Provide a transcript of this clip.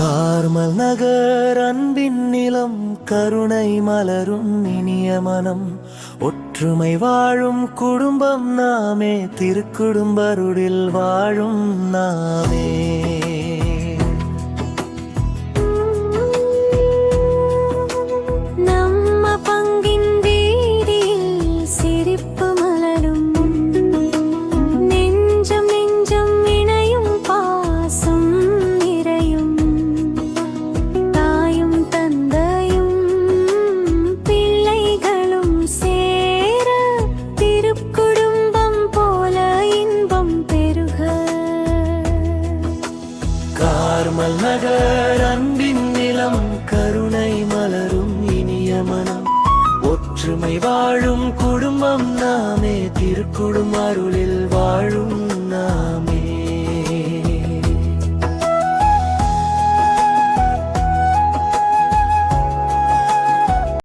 Carmel நகர் அன்பின் நிலம் கருணை மலரும் இனிய மனம். ஒற்றுமை வாழும் குடும்பம் நாமே திருக்குடும்பருடில் வாழும் நாமே. கார்மல் நகர் அன்பின் நிலம் கருணை மலரும் இனிய மனம். ஒற்றுமை வாழும் குடும்பம் நாமே திருக்குடும் அருளில் வாழும்